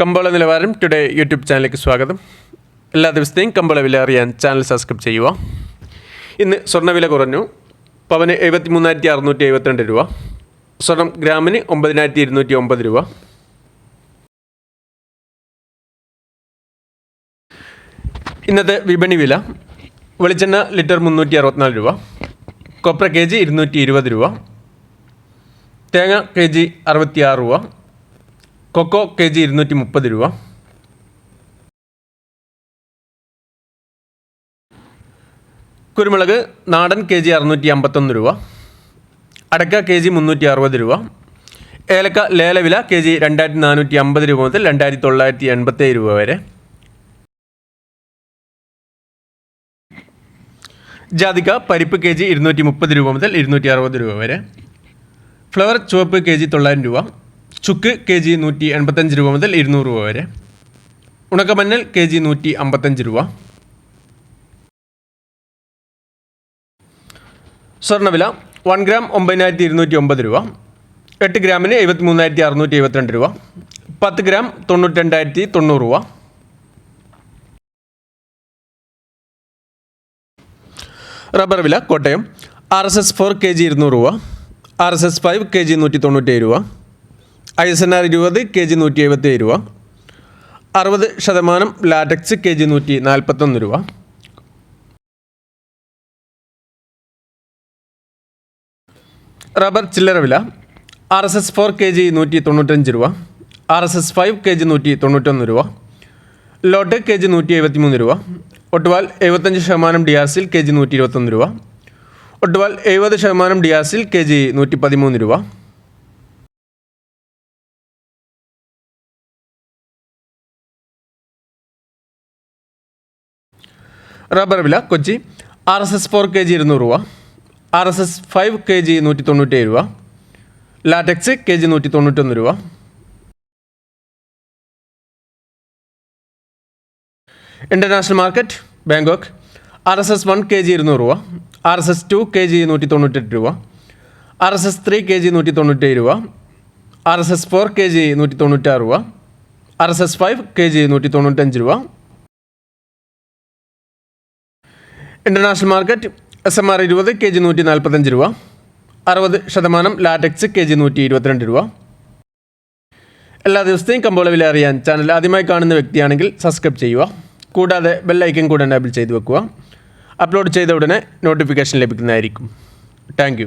കമ്പോള നിലവാരം today YouTube ചാനലിലേക്ക് സ്വാഗതം. എല്ലാ ദിവസത്തെയും കമ്പോള വില അറിയാൻ ചാനൽ സബ്സ്ക്രൈബ് ചെയ്യുക. ഇന്ന് സ്വർണവില കുറഞ്ഞു. പവന് എഴുപത്തി മൂന്നായിരത്തി അറുന്നൂറ്റി എഴുപത്തിരണ്ട് രൂപ. സ്വർണം ഗ്രാമിന് ഒമ്പതിനായിരത്തി ഇരുന്നൂറ്റി ഒമ്പത് രൂപ. ഇന്നത്തെ വിപണി വില വെളിച്ചെണ്ണ ലിറ്റർ മുന്നൂറ്റി അറുപത്തിനാല് രൂപ. കൊപ്ര കെ ജി ഇരുന്നൂറ്റി ഇരുപത് രൂപ. തേങ്ങ കെ ജി അറുപത്തിയാറ് രൂപ. കൊക്കോ കെ ജി ഇരുന്നൂറ്റി മുപ്പത് രൂപ. കുരുമുളക് നാടൻ കെ ജി അറുന്നൂറ്റി അമ്പത്തൊന്ന് രൂപ. അടക്ക കെ ജി മുന്നൂറ്റി അറുപത് രൂപ. ഏലക്ക ലേലവില കെ ജി രണ്ടായിരത്തി നാനൂറ്റി അമ്പത് രൂപ മുതൽ രണ്ടായിരത്തി തൊള്ളായിരത്തി എൺപത്തേഴ് രൂപ വരെ. ജാതിക്ക പരിപ്പ് കെ ജി ഇരുന്നൂറ്റി മുപ്പത് രൂപ മുതൽ ഇരുന്നൂറ്റി അറുപത് രൂപ വരെ. ഫ്ലവർ ചുവപ്പ് കെ ജി തൊള്ളായിരം രൂപ. ചുക്ക് കെ ജി നൂറ്റി എൺപത്തഞ്ച് രൂപ മുതൽ ഇരുന്നൂറ് രൂപ വരെ. ഉണക്കമഞ്ഞൾ കെ ജി നൂറ്റി അമ്പത്തഞ്ച് രൂപ. സ്വർണവില വൺ ഗ്രാം ഒമ്പതിനായിരത്തി ഇരുന്നൂറ്റി ഒമ്പത് രൂപ. എട്ട് ഗ്രാമിന് എഴുപത്തി മൂന്നായിരത്തി അറുന്നൂറ്റി എഴുപത്തിരണ്ട് രൂപ. പത്ത് ഗ്രാം തൊണ്ണൂറ്റി രണ്ടായിരത്തി തൊണ്ണൂറ് രൂപ. റബ്ബർ വില Kottayam. R S S four K G ഇരുന്നൂറ് രൂപ. R S S five K G നൂറ്റി തൊണ്ണൂറ്റേഴ് രൂപ. ഐ എസ് എൻ ആർ ഇരുപത് കെ ജി നൂറ്റി എഴുപത്തേഴ് രൂപ. അറുപത് ശതമാനം ലാറ്റക്സ് കെ ജി നൂറ്റി നാൽപ്പത്തൊന്ന് രൂപ. റബ്ബർ ചില്ലറ വില R S S four K G നൂറ്റി തൊണ്ണൂറ്റഞ്ച് രൂപ. R S S five K G നൂറ്റി തൊണ്ണൂറ്റൊന്ന് രൂപ. ലോട്ട് കെ ജി നൂറ്റി എഴുപത്തി മൂന്ന് രൂപ. ഒട്ടുവാൽ എഴുപത്തഞ്ച് ശതമാനം ഡി ആർ സിൽ കെ ജി നൂറ്റി ഇരുപത്തൊന്ന് രൂപ. ഒട്ടുവാൽ എഴുപത് ശതമാനം ഡി ആർ സിൽ കെ ജി നൂറ്റി പതിമൂന്ന് രൂപ. റബ്ബർ വില Kochi. R S S four K G ഇരുന്നൂറ് രൂപ. R S S five K G നൂറ്റി തൊണ്ണൂറ്റേഴ് രൂപ. ലാറ്റക്സ് കെ ജി നൂറ്റി തൊണ്ണൂറ്റൊന്ന് രൂപ. International market Bangkok. R S S one K G ഇരുന്നൂറ് രൂപ. R S S two K G നൂറ്റി തൊണ്ണൂറ്റെട്ട് രൂപ. R S S three K G നൂറ്റി തൊണ്ണൂറ്റേഴ് രൂപ. R S S four K G നൂറ്റി തൊണ്ണൂറ്റാറ് രൂപ. R S S five K G നൂറ്റി തൊണ്ണൂറ്റഞ്ച് രൂപ. International market S M R ഇരുപത് കെ ജി നൂറ്റി നാൽപ്പത്തഞ്ച് രൂപ. അറുപത് ശതമാനം ലാറ്റക്സ് കെ ജി നൂറ്റി ഇരുപത്തിരണ്ട് രൂപ. എല്ലാ ദിവസത്തെയും കമ്പോള വില അറിയാൻ ചാനൽ ആദ്യമായി കാണുന്ന വ്യക്തിയാണെങ്കിൽ സബ്സ്ക്രൈബ് ചെയ്യുക. കൂടാതെ ബെല്ലൈക്കൻ കൂടെ എനേബിൾ ചെയ്ത് വെക്കുക. അപ്ലോഡ് ചെയ്ത ഉടനെ നോട്ടിഫിക്കേഷൻ ലഭിക്കുന്നതായിരിക്കും. താങ്ക്